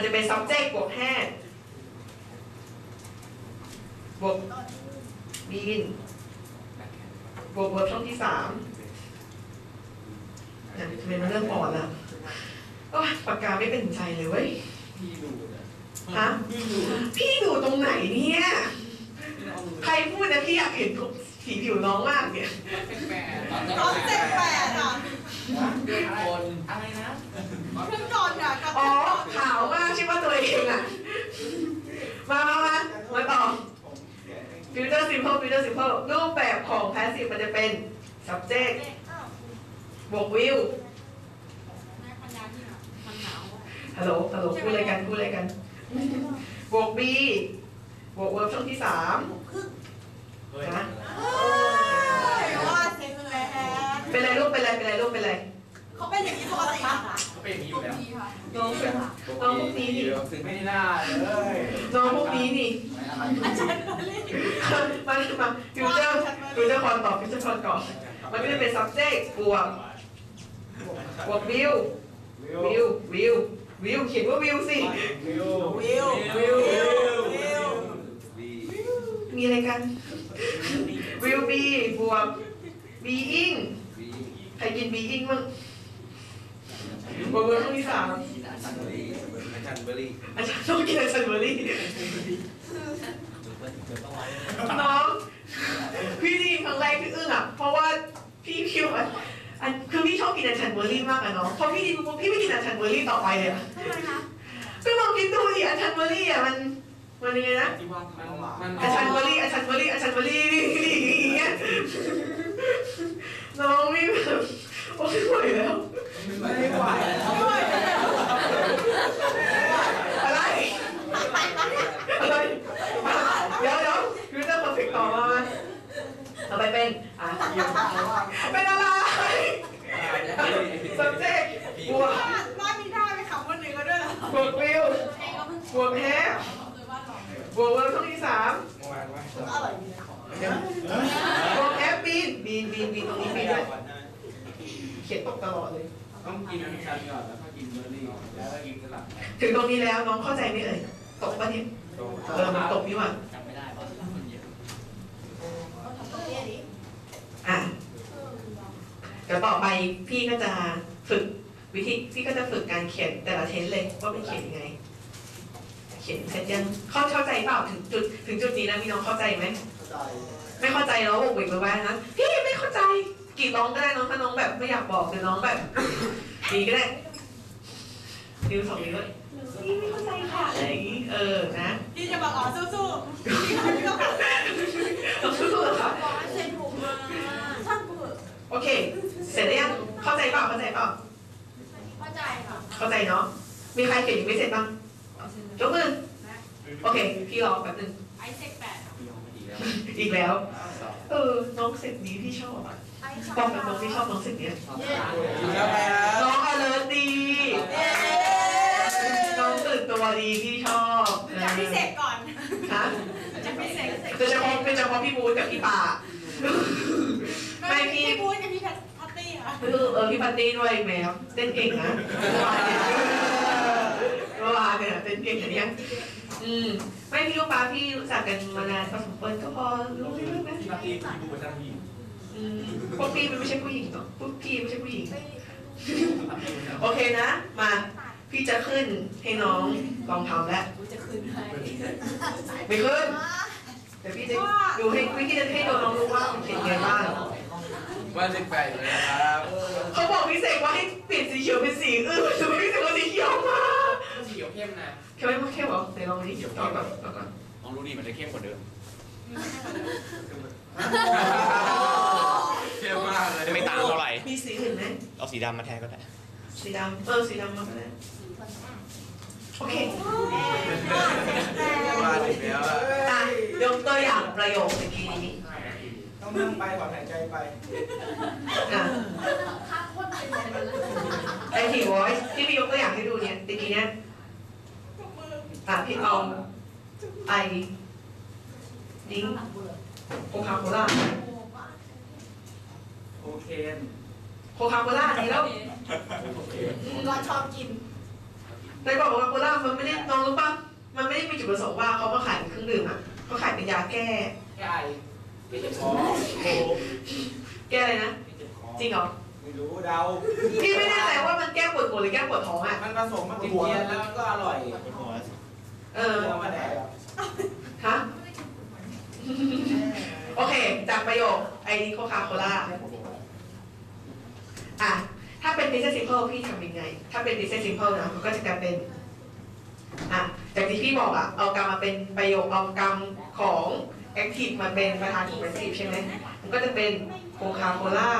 มันจะเป็น subject บวก had บวก been บวก verb ช่องที่สามเนี่ยทำไมมันเริ่มอ่อนแล้วโอ้ยปากกาไม่เป็นใจเลยเว้ยพี่ดูนะฮะพี่ดูตรงไหนเนี่ย ใครพูดนะพี่อยากเห็น สีผิวน้องมากเนี่ยแปลกน้องเจ็ดแปดอะๆด้วยคนอะไรนะเพิ่งนอนอะกับอ๋อขาวมากคิดว่าตัวเองอะมามามามาต่อ future simple future simple รูปแบบของ passive มันจะเป็น subject บวก will ฮัลโหลฮัลโหลพูดอะไรกันพูดอะไรกัน บวก be บวก verb ช่องที่สามเฮ้ย นะเฮ้ยว่าเซ็งแล้วเป็นไรลูกเป็นไรเป็นไรลูกเป็นไรเขาเป็นอย่างนี้ปกติอะเขาเป็นอย่างนี้อยู่แล้วน้องเป็นน้องพวกนี้นี่ไม่น่าเลยน้องพวกนี้นี่อาจารย์มาเล่นมามาฟิวเจอร์ฟิวเจอร์คอนตอบฟิวเจอร์คอนก่อนมันก็จะเป็น subject บวกบวก will will will will เขียนว่า will สิวิววิว will วิวมีอะไรกัน will be บวก being ใครกิน being มั้งบวกเบอร์ช่องที่สามอาจารย์ต้องกินอาจารย์เบอร์รี่น้องพี่ไดีครั้งแรกที่อึ้งอะเพราะว่าพี่คิดว่าอันคือพี่ชอบกินอาจารย์เบอร์รี่มากอะเนาะพอพี่ไดีปุ๊บพี่ไม่กินอาจารย์เบอร์รี่ต่อไปเลยอะทำไมคะก็ลองคิดดูดิอาจารย์เบอร์รี่อะมัน มันยังไงนะที่ว่ามันอาจารย์เบอร์รี่อาจารย์เบอร์รี่อาจารย์เบอร์รี่นี่นี่อย่างเงี้ยน้องไม่แบบโอ้ยไม่ไหวแล้วไม่ไหวไม่ไหวแล้วอะไร อะไรเดี๋ยวเดี๋ยวฟิวเจอร์เพอร์เฟกต์ต่อมามาต่อไปเป็นอะเป็นอะไร subject บวกว่ามีได้ไหมคะวันหนึ่งก็ด้วยเหรอบวกวิวบวกแฮป บวกเวิร์บช่องที่สามอร่อยดีนะบวกแฮปบีนบีนบีนบีนตรงนี้บีนด้วยเขียนตกตลอดเลย ต้องกินอันชันก่อนแล้วก็กินเบอร์รี่แล้วก็กินสลัดถึงตรงนี้แล้วน้องเข้าใจไหมเอ่ยตกปะเนี่ยเออมันตกนี่หว่าจำไม่ได้ว่าะมันเยอะอะเดี๋ยวต่อไปพี่ก็จะฝึกวิธีพี่ก็จะฝึกการเขียนแต่ละเทนเลยว่าเป็นเขียนยังไง เขียนเสร็จยังเข้าเข้าใจเปล่าถึงจุดถึงจุดนี้นะพี่น้องเข้าใจไหมไม่เข้าใจแล้วบอกเวกไปว่านะพี่ไม่เข้าใจกรีดร้องก็ได้น้องถ้าน้องแบบไม่อยากบอกหรือน้องแบบดีก็ได้นิ้วสองนิ้วเลยพี่ไม่เข้าใจค่ะอะไรอย่างงี้เออนะพี่จะบอกอ๋อสู้ๆพี่เขาพี่เขาแบบต้องสู้ๆเหรอคะบอกให้เซ็นผมมาช่างกูเถอะโอเค เสร็จหรือยังเข้าใจเปล่าเข้าใจเปล่าเข้าใจค่ะเข้าใจเนาะมีใครเขียนยังไม่เสร็จบ้าง ยกมือโอเค พี่รอแป๊บนึงไอเซ็กแปดพี่ยอมไม่ดีแล้วอีกแล้ว เออ น้องเสร็จนี้พี่ชอบอะไอบอกกับน้องพี่ชอบน้องเสร็จเนี้ยแล้วแพ้น้อง alert ดีเย้น้องตื่นตัวดีพี่ชอบจากพิเศษก่อนฮะจากพิเศษโดยเฉพาะเป็นเฉพาะพี่บูธกับพี่ป่าไม่พี่พี่บู๊กับพี่พัตตี้ค่ะเออเออพี่ปาร์ตี้ด้วยแมวเต้นเก่งนะ เมื่อวานเนี่ยเต้นเก่งอันเนี้ยอืมไม่พี่ลูกปลาพี่รู้จักกันมานานพอสมควรก็พอรู้เรื่องนะที่มาตีพี่ดูมาตั้งพี่อืมพวกพี่มันไม่ใช่ผู้หญิงเนาะพวกพี่ไม่ใช่ผู้หญิง โอเคนะ มา พี่จะขึ้นให้น้องลองทำแล้วจะคืนให้ไม่ขึ้นเดี๋ยวพี่จะดูให้พี่จะให้ดูน้องรู้ว่ามันเป็นไงบ้างว่าสิบแปดเลยนะครับ เขาบอกพี่เสกว่าให้เปลี่ยนสีเขียวเป็นสีอื่นแต่พี่เสกว่าสีเขียวมาสี เขียวเข้มนะเข้มไหมเข้มเหรอไหนลองดิลองก่อนลองก่อนลองดูดิมันจะเข้มกว่าเดิมเข้มมากเลยไม่ต่างเท่าไหร่มีสีอื่นไหมเอาสีดำมาแทนก็ได้สีดำเออสีดำมาก็ได้โอเคว่าถึงแล้วอะอะยกตัวอย่างประโยคเมื่อกี้นี้ต้องนั่งไปถอนหายใจไปอะไอที voice ที่พี่ยกตัวอย่างให้ดูเนี่ยตะกี้เนี่ย อะพี่เอาไอดิ้งโคคาโคล่าโอเคนโคคาโคล่านี่แล้วก็ชอบกินแต่บอกว่าโคล่ามันไม่ได้น้องรู้ป่ะมันไม่ได้มีจุดประสงค์ว่าเขามาขายเป็นเครื่องดื่มอะเขาขายเป็นยาแก้แก้ไอแก้เจ็บคอแก้อะไรนะแก้เจ็บคอจริงเหรอไม่รู้เดาพี่ไม่แน่ใจว่ามันแก้ปวดหัวหรือแก้ปวดท้องอะมันผสมมากิกินนเทีเทียยนนแล้แล้ววมันก็อร่อยเออ เอามาแดกฮะโอเค จากประโยคไอดีโคคาโคล่าอะ ถ้าเป็น business simple พี่ทำยังไง ถ้าเป็น business simple นะมันก็จะกลายเป็น อะ จากที่พี่บอกอะ เอากรรมมาเป็นประโยค เอากรรมของ active มาเป็นประธานของ passive ใช่ไหม มันก็จะเป็นโคคาโคล่า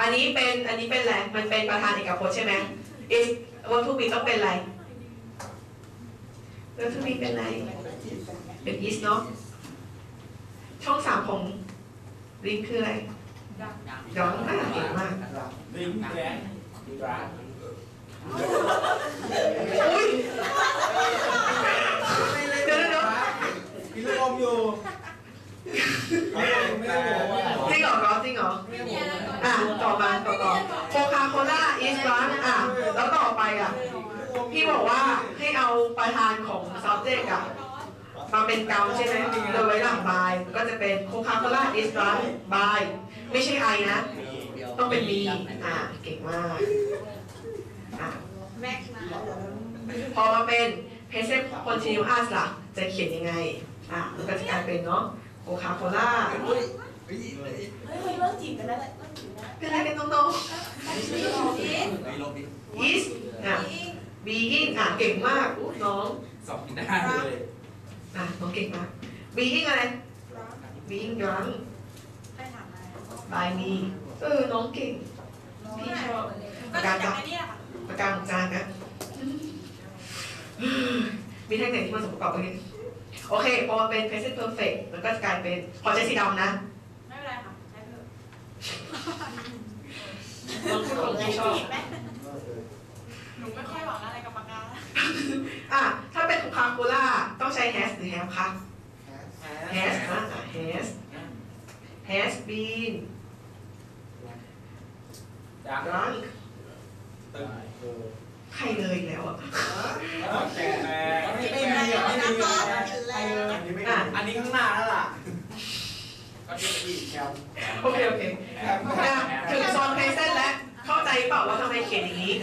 อันนี้เป็น อันนี้เป็นอะไรมันเป็นประธานเอกพจน์ใช่ไหม is วัตถุบิต้องเป็นอะไรวัตถุบิเป็นอะไร เป็น is เนาะช่องสามของลิงคืออะไรย้อนอะเก่งมากลิงแดงดีกว่าอุ้ยเดี๋ยวเดี๋ยวกินลูกอมอยู่ ไม่ได้บอกว่าจริงเหรอก๊อฟจริงเหรอ อะ ต่อมาต่อต่อโคคาโคล่า is one อะ แล้วต่อไปอะ พี่บอกว่าให้เอาประธานของ subject อะ มาเป็นกรรมใช่ไหมโดยไว้หลัง by ก็จะเป็นโคคาโคล่า is one by ไม่ใช่ I นะ ต้องเป็น me อะ เก่งมาก อะแม็กนะพอมาเป็น present continuous ล่ะ จะเขียนยังไง อะมันก็จะกลายเป็นเนาะ โคคาโคล่าเฮ้ยเลิกจีบกันแล้วแหละเลิกจีบแล้วเป็นอะไรกันน้องจีบๆ is อะ being อะเก่งมากอู้น้องสองกินได้เลยอะน้องเก่งมาก being อะไร being drunk ไปถามอะไร by me เออ น้องเก่ง พี่ชอบก็จะจากไอ้นี่แหละค่ะประการของจานนะ มีแท่งไหนที่มันสมประกอบกัน โอเคพอมาเป็น present perfect มันก็จะกลายเป็นขอใช้สีดำนะ ไม่เป็นไรค่ะ ใช้เถอะน้องคือคนที่ชอบจีบไหมหนูไม่ค่อยหวังอะไรกับปากกาอะถ้าเป็นโคคาโคล่าต้องใช้ has หรือ have คะ has นะอะ has has been จาก drunk ตึงใครเลยอีกแล้วอะแต่ไม่ไม่มี อะไม่มีอะอันนี้ไม่อันนี้ข้างหน้าแล้วล่ะ ก็ที่ที่แคลโอเคโอเคอะถึงโซน present แล้ว เข้าใจเปล่าว่าทำไมเขียนอย่างนี้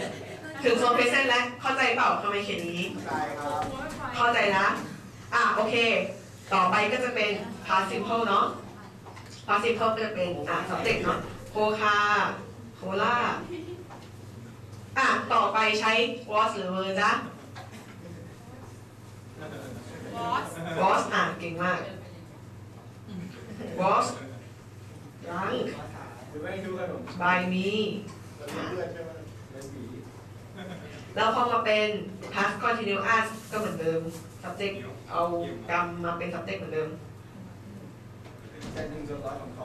ถึงโซน present แล้ว เข้าใจเปล่าทำไมเขียนอย่างนี้ ใช่ครับ เข้าใจนะ อะโอเค ต่อไปก็จะเป็น past simple เนาะ past simple ก็จะเป็นอะ subject เนาะโคคาโคล่าอะ ต่อไปใช้ was หรือ were จ๊ะ บอส was อะเก่งมาก was drunk หรือไม่ดูขนม by me เพื่อนใช่ไหมไม่มีแล้วพอมาเป็น past continuous ก็เหมือนเดิม subject เอากรรมมาเป็น subject เหมือนเดิมแต่หนึ่งส่วนร้อยของเขา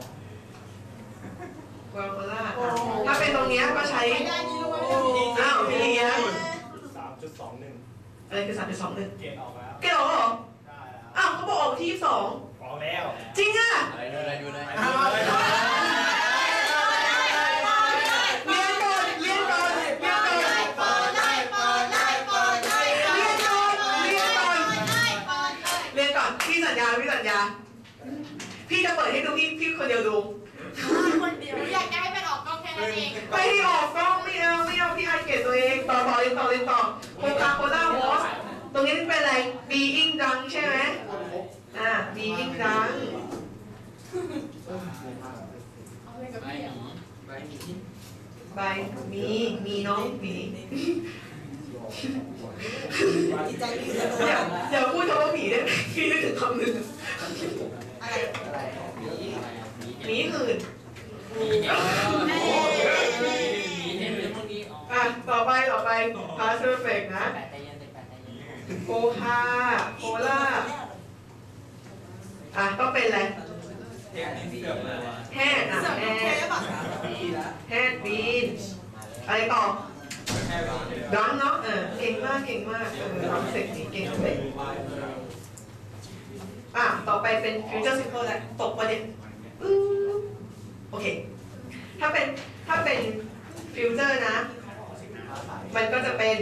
โคคาโคล่าอะถ้าเป็นตรงเนี้ยก็ใช้ไม่ได้นี่รู้ว่าอ้าวพี่เลี้ยงสามจุดสองหนึ่งอะไรคือสามจุดสองหนึ่งเกณฑ์ออกแล้ว เกลเหรอได้แล้วอ้าวเขาบอกออกวันที่ยี่สิบสองออกแล้ว จริงอะอะไรดูอะไรดูเลยเรียนก่อนเรียนก่อนเรียนก่อนเรียนก่อนเรียนก่อนเรียนก่อนเรียนก่อนพี่สัญญาพี่สัญญา พี่จะเปิดให้ดูพี่พี่คนเดียวดูคนเดียวอยากจะให้มันออกกล้องแค่นั้นเองไม่ให้ออกกล้องไม่เอาไม่เอาพี่ไอเกลียดตัวเองต่อต่อเรียนต่อเรียนต่อโคคาโคล่าวอส ตรงนี้เป็นอะไร being drunk ใช่ไหมอ่า being drunk ไม่ไม่มี by มีมีน้องมีใจดีอย่าอย่าพูดคำว่าหมีได้ไหมพี่นึกถึงคำหนึ่งอะไรหมีหื่นมีเห็นมีเห็นเรื่องพวกนี้อ๋ออะต่อไปต่อไป past perfect นะ โคคาโคล่าอะต้องเป็นอะไรเทปนี้เสื่อมเลยแฮดอะเสริมแฮเทดปอะปีละแฮดบีนอะไรต่อแค่ดังเนาะเออเก่งมากเก่งมากเออทำเสร็จนี่เก่งเลยอะต่อไปเป็น future simple แหละตกประเด็นอือโอเค ถ้าเป็นถ้าเป็นฟิวเจอร์นะ มันก็จะเป็น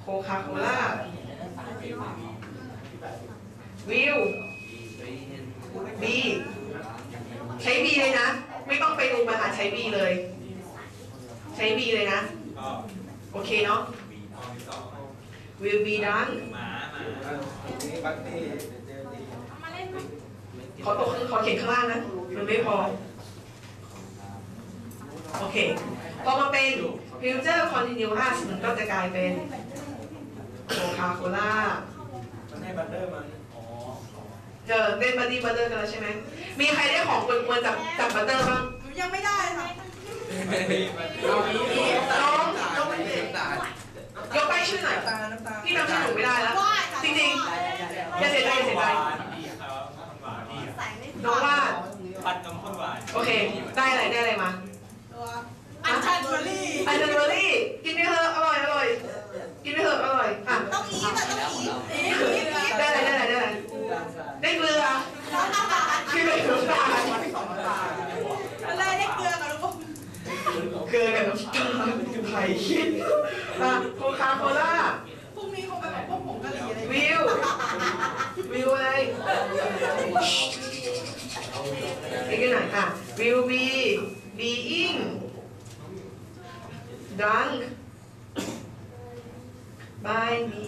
โคคาโคล่า วิวบีใช้บีเลยนะ ไม่ต้องไปดูมาหาใช้บีเลย ใช้บีเลยนะ โอเคเนาะ will be done หมาหมานี่บัตตี้เจอดีมานขอตกขอเขียนข้างล่างนะ มันไม่พอ โอเค พอมาเป็น future continuous มันก็จะกลายเป็น โคคาโคล่ามันให้บัตเตอร์มันอ๋อเจอเล่นบัดดี้บัตเตอร์กันแล้วใช่ไหมมีใครได้ของกวนๆจากจากบัตเตอร์บ้างหนูยังไม่ได้ค่ะเรามีน้องต้องเป็นเด็กตายยกไปายชื่อหน่อยตาน้ำตาพี่จำชื่อหนูไม่ได้แล้วว่าค่ะจริงอย่าเสียใจอย่าเสียใจหวานดีครับหวานดีใส่ไม่น้องวาดปัดน้ำข้นหวานโอเคได้อะไรได้อะไรมาตัวอันชันเบอร์รี่อันเดอร์เบอรี่กินไปเถอะอร่อยอร่อย กินไปเถอะอร่อยอะต้องอีฟอะต้องอีฟอีฟอีฟอีฟได้อะไรได้อะไรได้อะไรได้เกลือน้องน้ำตาลคือเป็นน้ำตาลอะไรได้เกลือกับลูกอมเกลือกับน้ำตาลไข่คิดอะโคคาโคล่าพรุ่งนี้คงไปแบบพวกผงกะหรี่อะไรวิววิวอะไรอีกหน่อยอะวิวบีบีอิงดัง บายมี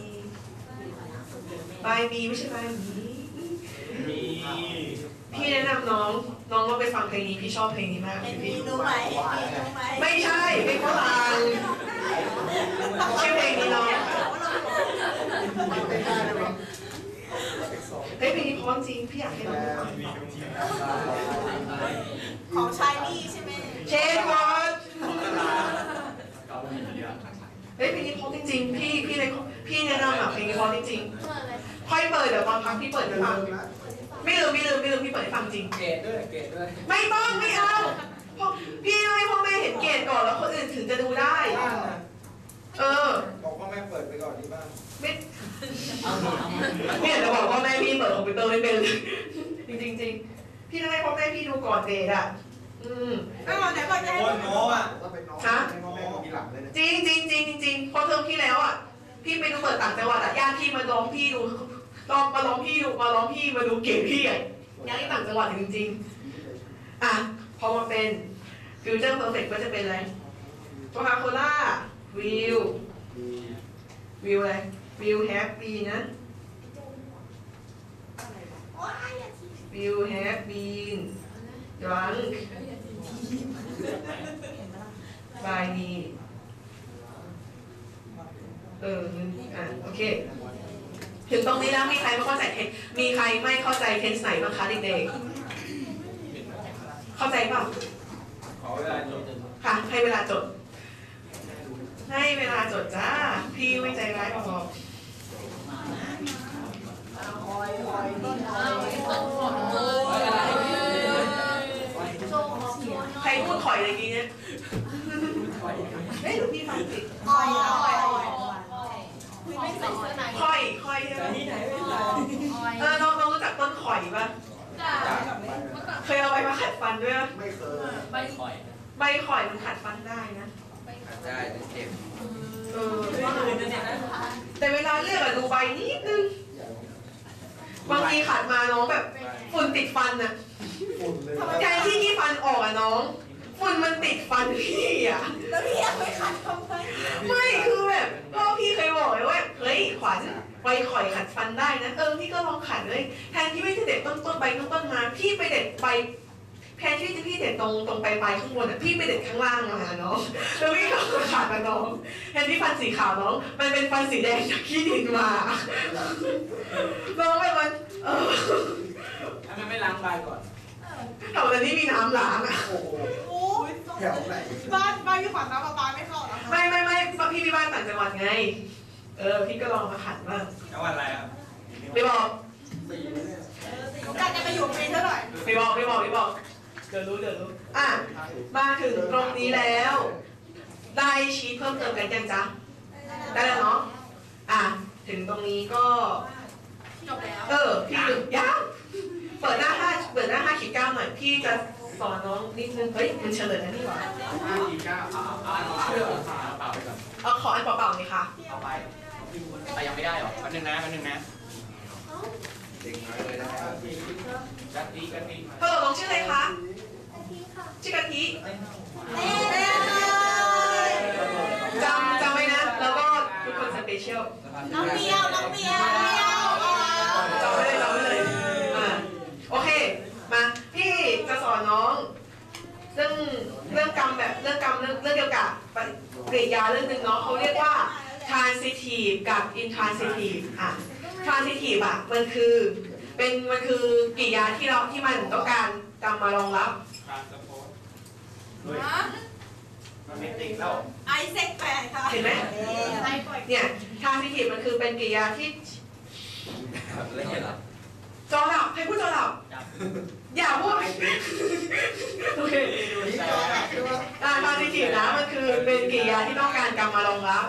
บายมีไม่ใช่บายมีมีพี่แนะนำน้องน้องว่าไปฟังเพลงนี้พี่ชอบเพลงนี้มากเห็นมีรู้ไหมเห็นมีรู้ไหมไม่ใช่เพลงฝรั่งชื่อเพลงนี้น้องเฮ้ยเพลงนี้เพราะจริงพี่อยากให้น้องฟังของชายนี่ใช่ไหมเชนวอต เฮ้ยเพลงนี้เพราะจริงๆพี่พี่เลยพี่แนะนำอะเพลงนี้เพราะจริงๆค่อยเปิดเดี๋ยวตอนพักพี่เปิดให้ฟังไม่ลืมไม่ลืมไม่ลืมพี่เปิดให้ฟังจริง เกตด้วยเกตด้วยไม่ต้องไม่เอาเพราะพี่ต้องให้พ่อแม่เห็นเกณฑ์ก่อนแล้วคนอื่นถึงจะดูได้ บ้านนะเออ บอกพ่อแม่เปิดไปก่อนที่บ้านไม่เนี่ยจะบอกว่าแม่พี่เปิดคอมพิวเตอร์ไม่เป็นเลยจริงจริงจริงพี่ต้องให้พ่อแม่พี่ดูก่อนเดทอะ อืมอ้าวไหนบอกจะให้คนโม้อะถ้าเป็นน้องฮะให้พ่อแม่มีหลังเลยนะจริงจริงจริงจริงพอเทอมที่แล้วอะ พี่ไปดูเปิดต่างจังหวัดอะญาติพี่มาลองพี่ดูลองมาลองพี่ดูมาลองพี่มาดูเกมพี่อะญาติที่ต่างจังหวัดจริง ๆ อะพอมาเป็นฟิวเจอร์เพอร์เฟกก็จะเป็นอะไรโคคาโคล่าวิววิวอะไรวิวแฮปปี้นะวิวแฮปปี้ ดรังบายมีเอออะโอเค ถึงตรงนี้แล้วมีใครไม่เข้าใจเทนมีใครไม่เข้าใจเทนส์ไหนบ้างคะเด็กๆ เข้าใจเปล่าขอเวลาจบค่ะ ให้เวลาจด ให้เวลาจดจ้า พี่ไม่ใจร้ายพอคอยคอยต้นคอย ใครพูดข่อยอะไรกี้เนี่ยเฮ้ยหรือพี่ฟังผิดคอยคอยไม่ใส่เสื้อในข่อยข่อยใช่ไหมที่ไหนไม่ใส่เออน้องน้องรู้จักต้นข่อยปะจ้าเคยเอาไปมาขัดฟันด้วยปะไม่เคยใบข่อยใบข่อยมันขัดฟันได้นะได้แต่เจ็บเออแต่เวลาเลือกอะดูใบนิดนึงบางทีขัดมาน้องแบบฝุ่นติดฟันอะ ฝุ่นเลยแทนที่ที่ฟันออกอะน้องฝุ่นมันติดฟันพี่อะแล้วพี่ยังไม่ขัดทำไมไม่คือแบบพ่อพี่เคยบอกเลยว่าเฮ้ยขวัญใบข่อยขัดฟันได้นะเออพี่ก็ลองขัดเลยแทนที่พี่จะเด็ดต้นต้นใบต้นต้นมาพี่ไปเด็ดใบแทนที่จะพี่เด็ดตรงตรงปลายปลายข้างบนอะพี่ไปเด็ดข้างล่างมาน้องแล้วพี่ก็ขาดมาน้องแทนที่ฟันสีขาวน้องมันเป็นฟันสีแดงจากขี้ดินมาน้องแบบมัน เออทำไมไม่ล้างใบก่อนแถวนั้นนี่มีน้ำล้างอะโอ้โห โอ้ยแถวไหน บ้านบ้านพี่ขวัญน้ำประปาไม่เข้าเหรอคะไม่ไม่ไม่พี่มีบ้านต่างจังหวัดไง เออพี่ก็ลองมาขัดบ้างจังหวัดอะไรครับไปบอกสี่เนี่ยกาจะไปอยู่ปีเท่าไหร่ไปบอกไปบอกไปบอก เดี๋ยวรู้เดี๋ยวรู้ อะ มาถึงตรงนี้แล้ว ได้ชีทเพิ่มเติมกันยังจ๊ะ ได้แล้วเนาะ อะ ถึงตรงนี้ก็ จบแล้ว เออ พี่หนึ่งยัง เปิดหน้าห้าเปิดหน้าห้าขีดเก้าหน่อยพี่จะสอนน้องนิดนึงเฮ้ยมันเฉลยนะนี่หว่าห้าสี่เก้าอ่าอ่าเรื่องขาเปล่าไปก่อนเอาขออันเปล่าๆเลยค่ะเอาไปแต่ยังไม่ได้หรอแป๊บนึงนะแป๊บนึงนะเด็กน้อยเลยนะครับกะทิกะทิเธอน้องชื่ออะไรคะชื่อกะทิจำจำไว้นะ แล้วก็ทุกคนสเปเชียลน้องเบียวน้องเบียวเบียว จำไว้เลยจำไว้เลยอ่าโอเค มาพี่จะสอนน้อง เรื่องเรื่องกรรมแบบเรื่องกรรมเรื่องเรื่องเกี่ยวกับปริยาเรื่องหนึ่งเนาะเขาเรียกว่า transitive กับ intransitive อะ transitive อะมันคือเป็นมันคือกริยาที่เราที่มันต้องการกรรมมารองรับการสะโพกฮะมันไม่ติดแล้วไอเซ็กแปดค่ะเห็นไหมใครปล่อยเนี่ย transitive มันคือเป็นกริยาที่ละเอียดเหรอจอหลับให้พูดจอหลับ อย่าพูดโอเคอ่า transitive นะมันคือเป็นกริยาที่ต้องการกรรมมารองรับ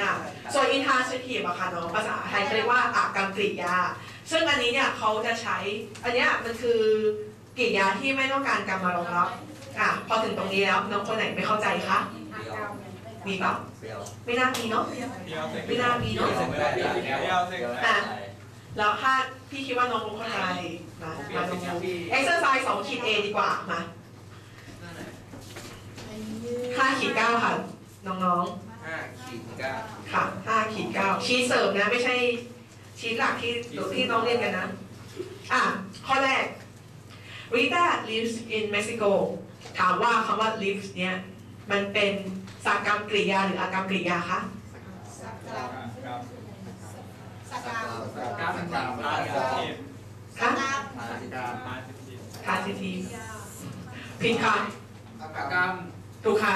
อะส่วน intransitive อะค่ะน้องภาษาไทยเขาเรียกว่าอากรรมกริยา ซึ่งอันนี้เนี่ยเขาจะใช้ อันเนี้ยมันคือกริยาที่ไม่ต้องการกรรมมารองรับอะพอถึงตรงนี้แล้วน้องคนไหนไม่เข้าใจคะมีเปล่าวไม่น่ามีเนาะไม่น่ามีเนาะอะ แล้วถ้าพี่คิดว่าน้องคงเข้าใจมามาดู exercise สองขีด A ดีกว่ามาห้าขีดเก้าค่ะ น้องห้าขีดเก้าๆค่ะห้าขีดเก้าชีทเสริมนะ ไม่ใช่ชีทหลักที่ที่น้องเรียนกันนะ อะ ข้อแรก Rita lives in Mexico ถามว่าคำว่า lives เนี่ย มันเป็นสากรรมกริยาหรืออากรรมกริยาคะกับ สกาวกราฟต่างๆมาสถิตคะกาวห้าสิบกราฟมาสถิต transitive ผิดค่ะกรามถูกค่ะ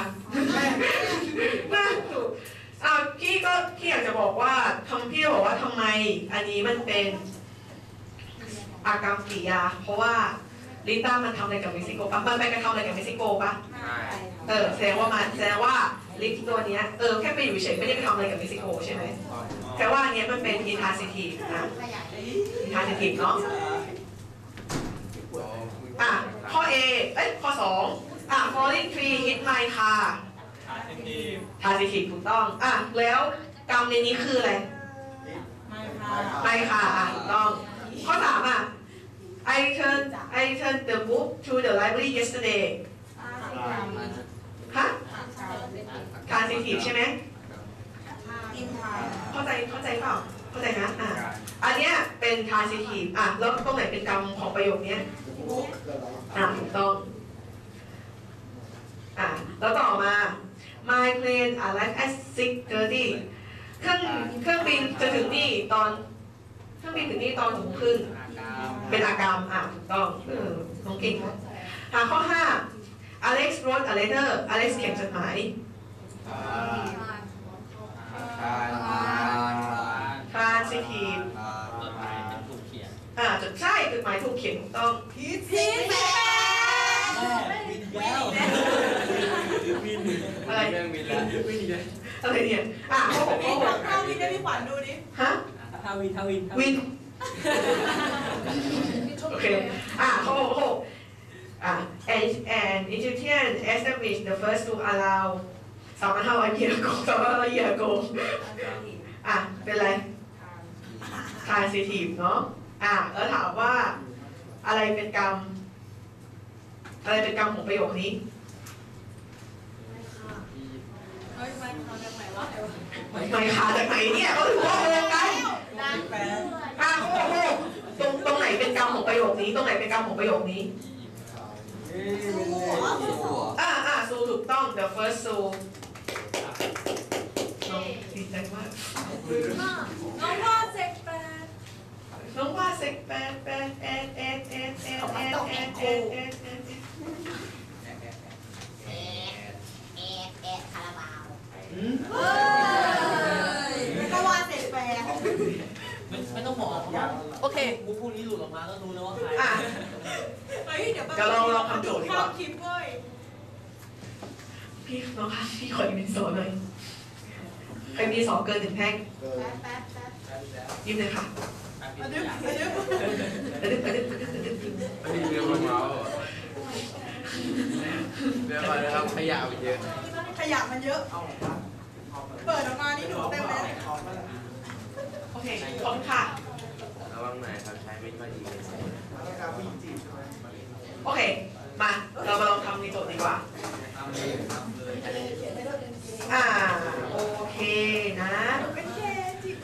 น่าถูกอ่าพี่ก็พี่อยากจะบอกว่าทำพี่บอกว่าทำไม อันนี้มันเป็นอากรรมกริยา เพราะว่า ลิต้ามันทำอะไรกับเม็กซิโกปะมันไปกระทำอะไรกับเม็กซิโกปะใช่เออแสดงว่ามันแสดงว่าลิปตัวเนี้ยเออแค่ไปอยู่เฉยไม่ได้ไปทำอะไรกับเม็กซิโกใช่ไหมแต่ว่าอันเนี้ยมันเป็นอินทาซิทีฟนะอินทาซิทีฟเนาะอะข้อ A เอ้ยข้อสองอะ falling tree hit my car อาทิตย์ทาสิทีถูกต้องอะแล้วกรรมในนี้คืออะไรไม่ค่ะอะถูกต้องข้อสามอะ I returned I returned the book to the library yesterday ฮะทาสิทีใช่ไหมอินทาเข้าใจเข้าใจเปล่าเข้าใจนะอะอันเนี้ยเป็นทาสิทีอะแล้วตรงไหนเป็นกรรมของประโยคเนี้ยอะถูกต้องอะแล้วต่อมา My plane arrived at 6:30เครื่องเครื่องบินจะถึงนี่ตอนเค รื่องบินถึงนี่ตอนหกโมงครึ่งเป็นอากรรมอะถูกต้องเออน้องเก่งนะหาข้อ5 Alex wrote a letter Alex เขียนจดหมาย transitive อ่าจดใช่จดหมายถูกเขียนถูกต้องพีทพีทแปดอะไรเรื่องวินแล้วอะไรเนี่ยอะข้อหกข้อหกข้าววินได้พี่ขวัญดูดิฮะ ทาวินทาวินวินโอเคอะข้อหกข้อหกอะ and and Egyptian established the first to allow สามพันห้าร้อยปี ago สามพันห้าร้อยปี ago อะเป็นไร transitive เนาะอะแล้วถามว่าอะไรเป็นกรรม อะไรเป็นกรรมของประโยคนี้เฮ้ยไม่เขาจะไหนวะไม่ขาจากไหนเนี่ยเขาถือว่าโก งกันดังอะข้อหกตรงตรงไหนเป็นกรรมของประโยคนี้ ตรงไหนเป็นกรรมของประโยคนี้ อ่าอ่าซูถูกต้อง the first ซูน้องดีใจมากน้องว่าเซ็กแปดน้องว่าเซ็กแปดแปดแอดแอดแอดแอดแอดแอดแอดแอดแอดเฮ้ยไม่ก็ว่าเสร็จแปด ไม่ไม่ต้องบอกโอเค มุกพวกนี้หลุดออกมาก็รู้แล้วว่าใครอะ เฮ้ยเดี๋ยวเดี๋ยวเราลองทำโจทย์ดีกว่าทำคลิปเว้ยพี่น้องคะพี่ขอยืมดินสอหน่อยใครมีสองเกินหนึ่งแท่งแป๊บแป๊บแป๊บยืมเลยค่ะมาดึ๊บมาดึ๊บกระดึ๊บกระดึ๊บกระดึ๊บกระดึ๊บอันนี้เรื่องของเราเรื่องอะไรครับขยะไปเยอะ ขยะมันเยอะเอาครับเปิดออกมานี่หนูเต็มเลย เอาไปละโอเคขอบคุณค่ะ ระวังหน่อยครับใช้ไม่ค่อยดีเลยแล้วการผู้หญิงจีบใช่ไหมโอเค มา เรามาลองทำในโจทย์ดีกว่า ทำเลยทำเลยอ่า โอเคนะเป็นเคจีบ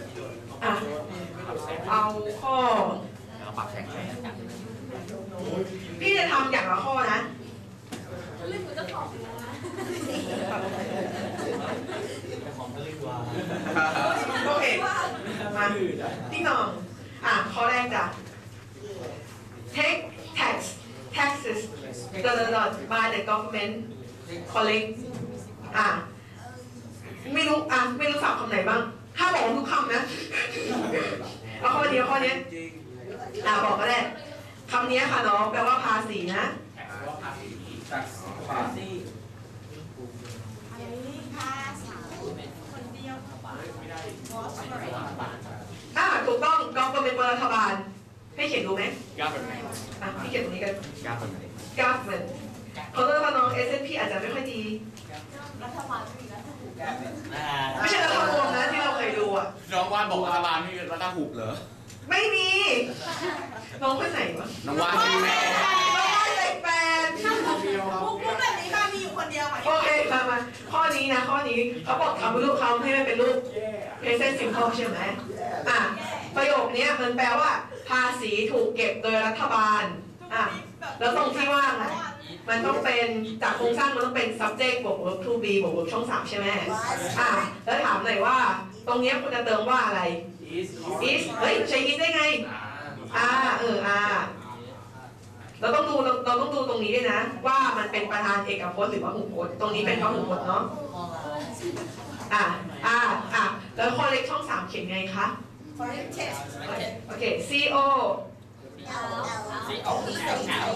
อะ เอาข้อแล้วปรับแสงแสงพี่จะทำอย่างละข้อนะ เรื่องมันจะขอบอยู่นะของทะเลก ว่าโอเคมาพี่น้อง อะข้อแรกจ้ะ take tax taxes dot dot dot by the government collect อะ ไม่รู้ อะ ไม่รู้สับคำไหนบ้าง ถ้าบอกทุกคำนะ เอาข้อเดียวข้อนี้อะบอกก็ได้คำนี้ค่ะน้องแปลว่าภาษีนะภาษี จากปาซี่ อะไรนี่ภาษาคนเดียว ไม่ได้ บอสอะไร อะ ถูกต้อง government เป็นรัฐบาล ให้เขียนดูไหมยากแบบไหนอะพี่เขียนตรงนี้กันยากแบบไหน government เขาเรียกว่าน้อง S P อาจจะไม่ค่อยดี รัฐบาลไม่มีรัฐบาลแก้เป็นไม่ใช่รัฐบาลนะที่เราเคยดูอะ น้องวานบอกรัฐบาลไม่มีรัฐหุบเหรอ ไม่มี น้องคนไหนวะน้องวานมีแม่น้องเด็กแปดเดียวครับมุกมุกแบบนี้ค่ะมี อยู่คนเดียวค่ะโอเคมามาข้อนี้นะข้อนี้เขาบอกทำรูปเขาให้มันเป็นรูปแย่ present simple ใช่ไหมอะประโยคเนี้ยมันแปลว่า ภาษีถูกเก็บโดยรัฐบาลอะแล้วตรงที่ว่างอะมันต้องเป็นจากโครงสร้างมันต้องเป็น subject บวก verb to be บวก verb ช่องสามใช่ไหมอะแล้วถามหน่อยว่า ตรงเนี้ยคุณจะเติมว่าอะไรอีส is เฮ้ยใช้ is ได้ไงอ่าเอออ่า เราต้องดูเราเราต้องดูตรงนี้ด้วยนะ ว่ามันเป็นประธานเอกพจน์หรือว่าหุพจน์ตรงนี้เป็นพหุพจน์เนาะอ่าอ่าอ่าแล้วข้อเล็กช่องสามเขียนไงคะฟอร์เรนเทสโอเค C O สีออกขาวขาว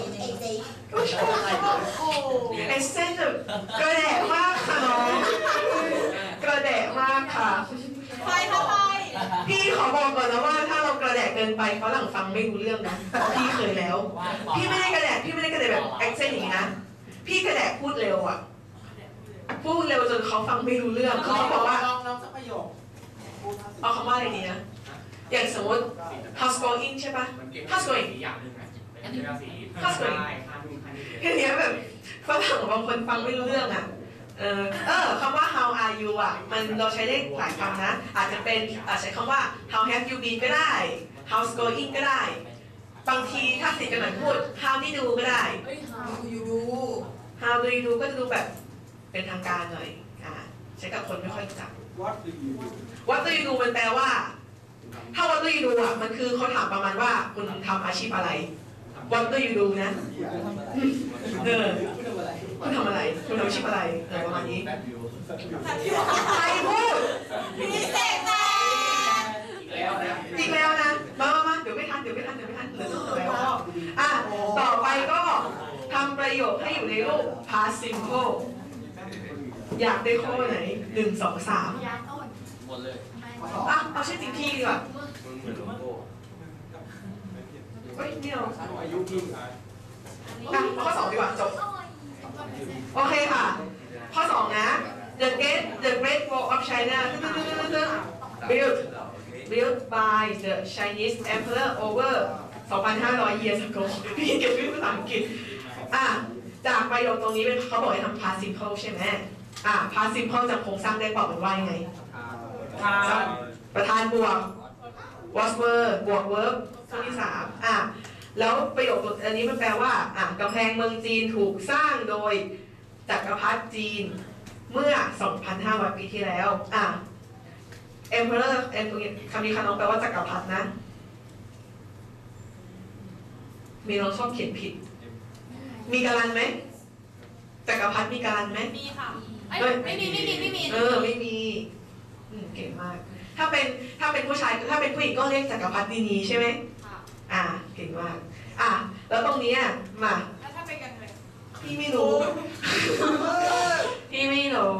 โอ้ยโอ้ไอเส้นแบบกระแดะมากค่ะน้องกระแดะมากค่ะไฟเข้าไปพี่ขอบอกก่อนนะว่าถ้า เรากระแดะเกินไปฝรั่งฟังไม่รู้เรื่องนะเพราะพี่เคยแล้ว พี่ไม่ได้กระแดะพี่ไม่ได้กระแดะแบบแอคเซนต์อย่างนี้นะ พี่กระแดะพูดเร็วอะ พูดเร็วจนเขาฟังไม่รู้เรื่องคือเขาบอกว่าลองลองสักประโยคเอาคำว่าอะไรดีนะ อย่างสมมติ house going ใช่ปะ house going อย่างหนึ่งนะเป็นราศี house going ค่าดูค่านี้แค่เนี้ยแบบฝรั่งบางคนฟังไม่รู้เรื่องอะ เออเออคำว่า how are you อะ มันเราใช้ได้หลายคำนะ อาจจะเป็นอาจใช้คำว่า how have you been ก็ได้ how's going ก็ได้ บางทีถ้าสิทธิ์กันหน่อยพูด how did you ก็ได้ เฮ้ยหาอยู่ดู how do you do ก็จะดูแบบเป็นทางการหน่อยอ่าใช้กับคนไม่ค่อยรู้จักวัดดูอยู่ what do you do มันแปลว่า ถ้า what do you do อะมันคือเขาถามประมาณว่าคุณทำอาชีพอะไร what do you do นะ เออ คุณทำอะไร คุณทำอาชีพอะไรเออประมาณนี้ ใครพูดพี่เสกแตแล้วนะอีกแล้วนะ มามามาเดี๋ยวไม่ทันเดี๋ยวไม่ทันเดี๋ยวไม่ทันเหลือต้องเหลือแล้วอะต่อไปก็ทำประโยคให้อยู่ในรูป past simple อยากได้ข้อไหนหนึ่งสองสามยาต้นหมดเลยอะเอาชื่อจริงพี่ดีกว่ามันเหมือนโลโก้เฮ้ยไม่เอาอายุพี่อะเอาข้อสองดีกว่าจบโอเคค่ะ ข้อสองนะ The Great The Great Wall of China built built by the Chinese Emperor over 2,500 years ago พี่เก็บชื่ภาษาอังกฤษอะจากประโยคตรงนี้เป็นเขาบอกให้ทำ past simple ใช่ไหมอะ past simple จากโครงสร้างได้บอกเป็นว่ายังไง ประธานบวก was were บวก verb ช่วงที่สามอะแล้วประโยคตัวอันนี้มันแปลว่าอะกำแพงเมืองจีนถูกสร้างโดยจักรพรรดิจีนเมื่อ 2,500 ปีที่แล้วอะ emperor เอ็มตรงนี้คำนี้ค่ะน้องแปลว่าจักรพรรดินะ มีน้องชอบเขียนผิด มีการันไหมจักรพรรดิมีการันไหมมีค่ะเอ้ยไม่มีไม่มีไม่มีเออไม่มีอืมเก่งมาก ถ้าเป็นถ้าเป็นผู้ชายถ้าเป็นผู้หญิงก็เรียกจักรพรรดินีใช่ไหมค่ะอ่าเก่งมาก อะแล้วตรงเนี้ยมาแล้วถ้าเป็นกันเลยพี่ไม่รู้พี่ไม่รู้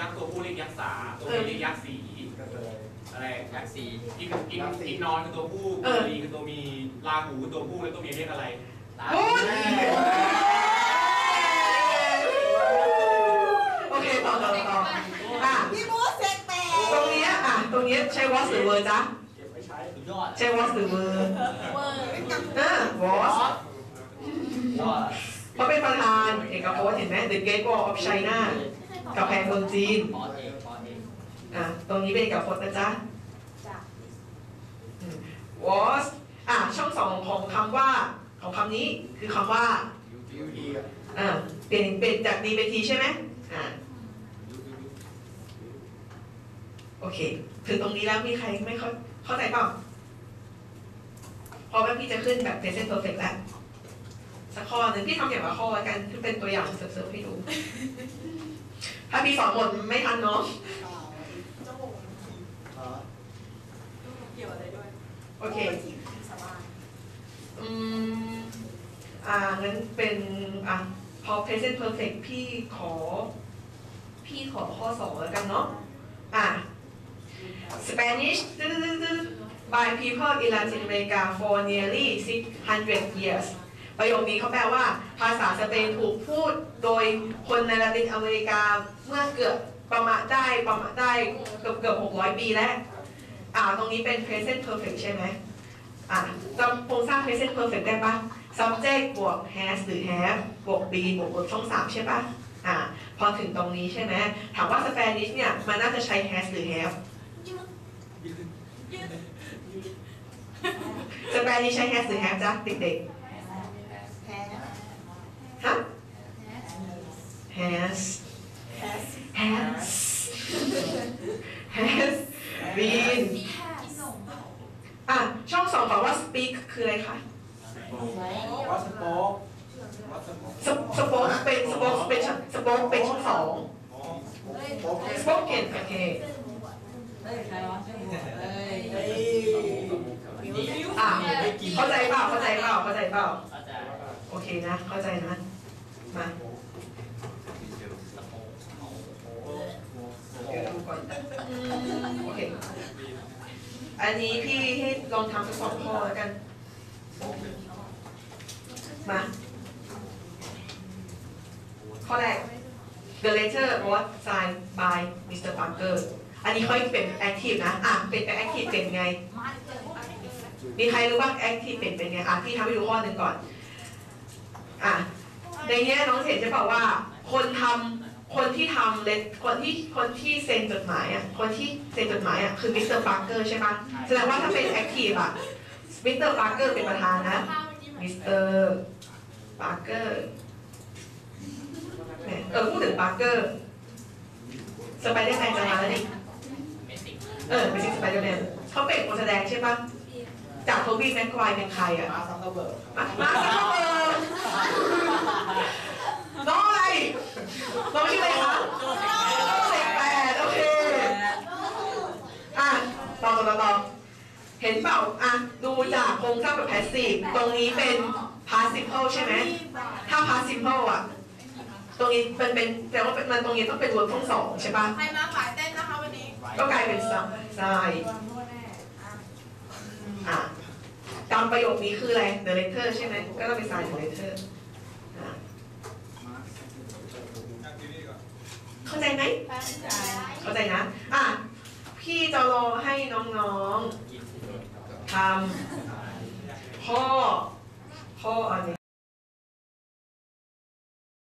ยักษ์ตัวผู้เรียกยักษ์สาตัวเมียเรียกยักษ์สีอะไรยักษ์สีกินกินกินนอนคือตัวผู้ตัวลีคือตัวมีลาหูตัวผู้แล้วตัวเมียเรียกอะไรลาหูโอเคต่อต่อต่ออะพี่มูเซ็กแปตรงนี้อะตรงนี้ใช้วอสหรือเวอร์จ๊ะใช้วอสหรือเวอร์เวอร์เออวอสเพราะเป็นประธานเอกพจน์เห็นไหม The Gateway of China กับแพงเมืองจีนปอเองปอเองอะตรงนี้เป็นเอกพจน์นะจ๊ะ was อะช่องสองของคำว่าของคำนี้คือคำว่ายูทีอะอ่าเปลี่ยนเป็นจาก D เป็น T ใช่ไหมอ่าโอเค ถึงตรงนี้แล้วมีใครไม่เข้าเข้าใจเปล่าเพราะว่าพี่จะขึ้นแบบ present perfect แล้วสักข้อหนึ่งพี่ทำอย่างละข้อแล้วกันคือเป็นตัวอย่างเสิร์ฟๆให้ดู ถ้าพี่สอนหมดไม่ทันเนาะจมูกเกี่ยวอะไรด้วยโอเคสบายอืมอ่างั้นเป็นอะพอ present perfect พี่ขอ พี่ขอข้อสองแล้วกันเนาะอะ Spanish by people in Latin America for nearly 600 years ประโยคนี้เขาแปลว่า ภาษาสเปนถูกพูดโดยคนในละตินอเมริกาเมื่อเกือบประมาณได้ประมาณได้เกือบเกือบ600ปีแล้วอ่าตรงนี้เป็น present perfect ใช่ไหมอะจำโครงสร้าง present perfect ได้ปะ subject บวก has หรือ have บวก be บวก verb ช่องสามใช่ปะอะพอถึงตรงนี้ใช่ไหมถามว่า Spanish เนี่ย มันน่าจะใช้ has หรือ have สเปนิชใช้ has หรือ have จ๊ะเด็กๆ ฮะ has has has been อะช่องสองบอกว่า speak คืออะไรคะวัดสโป๊กวัดสโป๊กสปอคเป็นสปอคเป็นสปอคเป็นช่องสองอ๋อโป๊ก spoken โอเคอะเข้าใจเปล่าเข้าใจเปล่าเข้าใจเปล่าอาจารย์โอเคนะ เข้าใจนะ มาเดี๋ยวดูก่อนอืมโอเคอันนี้พี่ให้ลองทำสักสองข้อแล้วกัน มา ข้อแรก The letter was signed by Mr. Parker อันนี้เขาเป็น active นะ อะ เป็น active เป็นไง มีใครรู้บ้าง active เป็นเป็นไง อะ พี่ทำให้ดูข้อหนึ่งก่อน อะ ในเนี้น้องเห็นใช่เปล่าว่า คนทำคนที่ทำเลคนที่คนที่เซ็นจดหมายอะคนที่เซ็นจดหมายอะคือมิสเตอร์ปาร์เกอร์ใช่ปะแสดงว่าถ้าเป็น active อะมิสเตอร์ปาร์เกอร์เป็นประธานนะมิสเตอร์ปาร์เกอร์เออพูดถึงปาร์เกอร์สไปเดอร์แมนจะมาแล้วนี่เมสิกเออเป็นสไปเดอร์แมนเขาเป็นคนแสดงใช่ปะจากโทบี้แม็กควายเป็นใครอะมาซักเกอร์เบิร์กมาซักเบอร์ น้องอะไร น้องชื่ออะไรคะเด็กแปดโอเค อะต่อต่อต่อต่อเห็นเปล่า อะ ดูจากโครงสร้างแบบ passive ตรงนี้เป็น passive ใช่ไหม ถ้า passive อะ ตรงนี้เป็นเป็นแต่ว่าเป็นมันตรงนี้ต้องเป็น verb ทั้งสองใช่ปะใครมาขายเต้นนะคะวันนี้ ก็กลายเป็น sub ใช่อะตามประโยคนี้คืออะไร the letter ใช่ไหม ก็ต้องเป็น sign the letter อะ เข้าใจไหมเข้าใจนะ อะ พี่จะรอให้น้องๆทำข้อข้ออันนี้